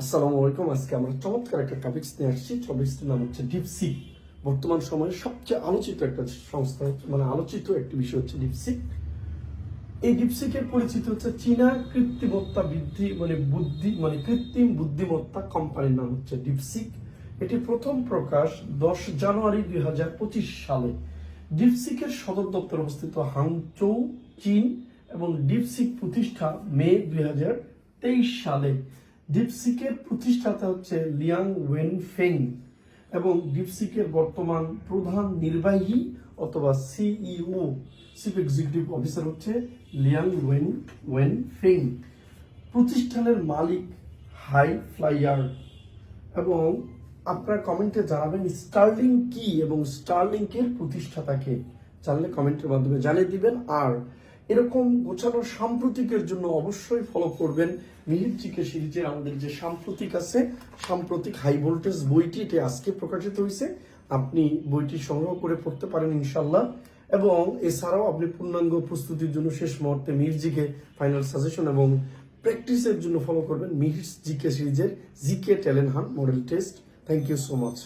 আসসালামু আলাইকুম। আজকে আমরা চমৎকার একটা টপিক্স নিয়ে আসছি। টপিক্সটির নাম হচ্ছে ডিপসিক বর্তমান সময়ে সবচেয়ে আলোচিত একটা সংস্থা মানে আলোচিত একটি বিষয় হচ্ছে ডিপসিক এই ডিপসিকের পরিচিত হচ্ছে চীনা কৃত্রিমত্তা বৃদ্ধি মানে বুদ্ধি মানে কৃত্রিম বুদ্ধিমত্তা কোম্পানির নাম হচ্ছে ডিপসিক এটি প্রথম প্রকাশ দশ জানুয়ারি দুই হাজার পঁচিশ সালে। ডিপসিকের সদর দপ্তর অবস্থিত হাংচৌ, চীন এবং ডিপসিক প্রতিষ্ঠা মে দুই হাজার তেইশ সালে। ডিপসিকের প্রতিষ্ঠাতা হচ্ছে লিয়াং ওয়েন ফেং এবং ডিপসিকের বর্তমান প্রধান নির্বাহী অথবা সিইও চিফ এক্সিকিউটিভ অফিসার হচ্ছে লিয়াং ওয়েন ওয়েন ফেং প্রতিষ্ঠানের মালিক হাই ফ্লাইয়ার। এবং আপনারা কমেন্টে জানাবেন স্টার্লিং কি এবং স্টারলিংকের প্রতিষ্ঠাতাকে জানলে কমেন্টের মাধ্যমে জানিয়ে দিবেন। আর এরকম গোছানো সাম্প্রতিকের জন্য অবশ্যই ফলো করবেন। মিহির জিকে সিরিজের আমাদের যে সাম্প্রতিক আছে, সাম্প্রতিক হাই ভোল্টেজ বইটি এটি আজকে প্রকাশিত হয়েছে। আপনি বইটি সংগ্রহ করে পড়তে পারেন ইনশাল্লাহ এবং এছাড়াও আপনি পূর্ণাঙ্গ প্রস্তুতির জন্য শেষ মুহূর্তে মিহির জিকে ফাইনাল সাজেশন এবং প্র্যাকটিসের জন্য ফলো করবেন মিহির জিকে সিরিজের GK talent Han model test thank you so much